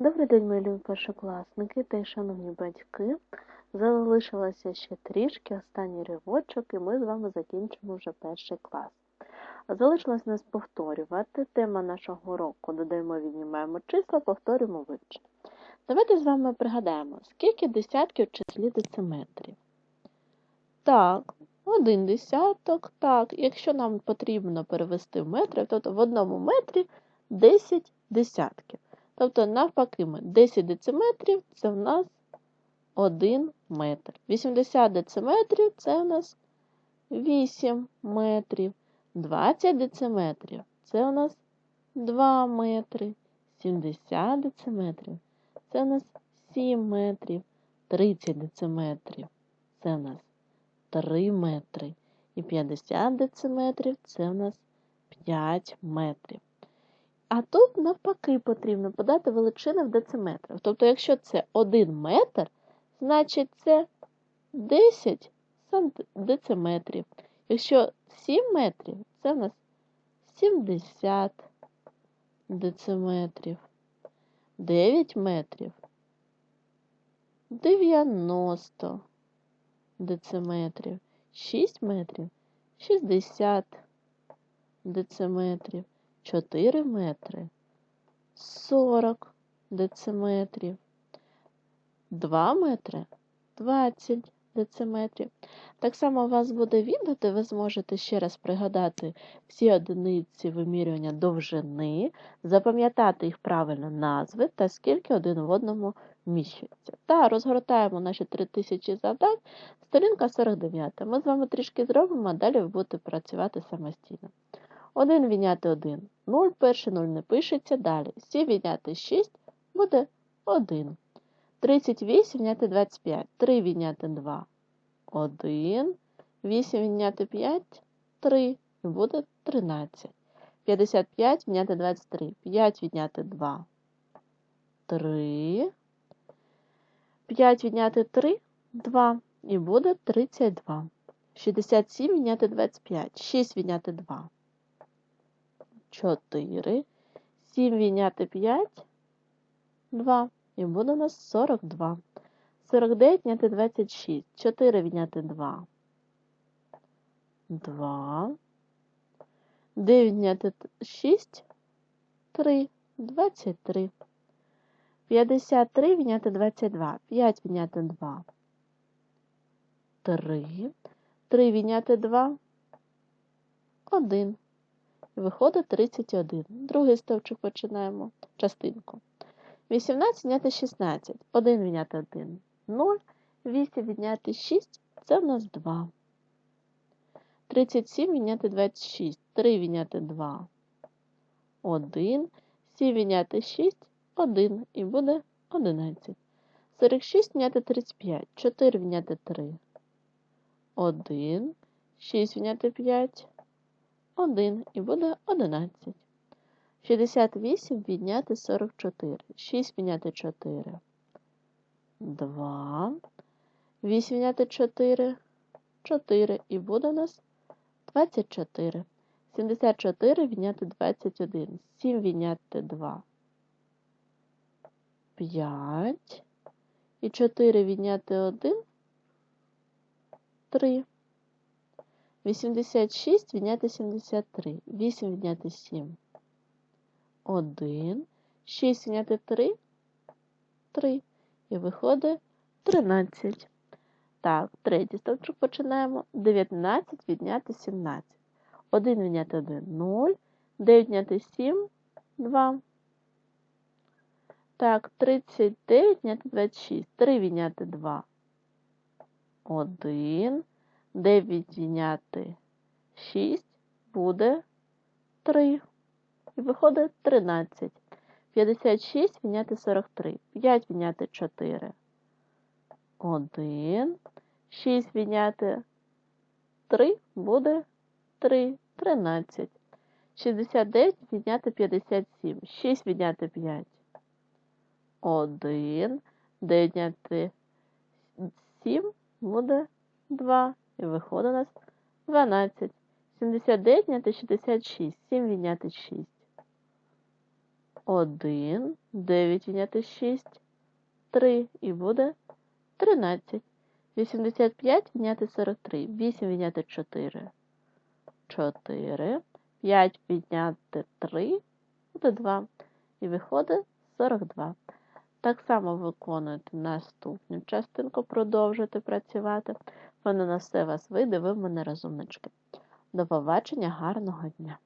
Добрий день, мої першокласники та шановні батьки. Залишилося ще трішки, останній ривочок, і ми з вами закінчимо вже перший клас. Залишилось нас повторювати. Тема нашого року додаємо, віднімаємо числа, повторюємо вивчення. Давайте з вами пригадаємо, скільки десятків в числі дециметрів. Так, один десяток. Так, якщо нам потрібно перевести в метри, то в одному метрі 10 десятків. Тобто, навпаки, ми 10 дециметрів це в нас 1 метр. 80 дециметрів це у нас 8 метрів. 20 дециметрів це у нас 2 метри. 70 дециметрів це у нас 7 метрів. 30 дециметрів це у нас 3 метри. І 50 дециметрів це у нас 5 метрів. А тут, навпаки, потрібно подати величини в дециметрах. Тобто, якщо це 1 метр, значить це 10 дециметрів. Якщо 7 метрів, це у нас 70 дециметрів. 9 метрів 90 дециметрів. 6 метрів 60 дециметрів. 4 метри 40 дециметрів, 2 метри 20 дециметрів. Так само у вас буде відео, де ви зможете ще раз пригадати всі одиниці вимірювання довжини, запам'ятати їх правильно назви та скільки один в одному міщується. Та розгортаємо наші 3000 завдань, сторінка 49. Ми з вами трішки зробимо, а далі ви будете працювати самостійно. 1 відняти 1 0, перший 0 не пишеться. Далі 7 відняти 6 буде 1. 38 відняти 25. 3 відняти 2 1. 8 відняти 5 3 і буде 13. 55 відняти 23. 5 відняти 2 3. 5 відняти 3 2 і буде 32. 67 відняти 25. 6 відняти 2 4. 7 відняти 5, 2. І буде у нас 42. 49 відняти 26. 4 відняти 2. 2. 9 відняти 6. 3. 23. 53 відняти 22. 5 відняти 2. 3. 3 відняти 2. 1. Виходить 31. Другий стовпчик починаємо частинку. 18 відняти 16. 1 відняти 1 0. 8 відняти 6 це в нас 2. 37 відняти 26. 3 відняти 2. 1. 7 відняти 6 1. І буде 11. 46 відняти 35. 4 відняти 3. 1. 6 відняти 5. 1 і буде 11. 68 відняти 44. 6 відняти 4. 2. 8 відняти 4. 4 і буде у нас 24. 74 відняти 21. 7 відняти 2. 5. І 4 відняти 1. 3. 86 відняти 73. 8 відняти 7. 1. 6 відняти 3. 3. І виходить 13. Так, третій стовпчик починаємо. 19 відняти 17. 1 відняти 1 0. 9 відняти 7 2. Так, 39 відняти 26. 3 відняти 2. 1. 9 відняти 6 буде 3. І виходить 13. 56 відняти 43. 5 відняти 4. 1. 6 відняти 3 буде 3. 13. 69 відняти 57. 6 відняти 5. 1. 9 відняти 7 буде 2. І виходить у нас 12. 79 відняти 66. 7 відняти 6. 1, 9 відняти 6, 3 і буде 13. 85 відняти 43, 8 відняти 4, 4, 5 відняти 3, буде 2. І виходить 42. Так само виконуєте наступну частинку, продовжуйте працювати. Вона на все вас вийде, ви в мене розумнички. До побачення, гарного дня!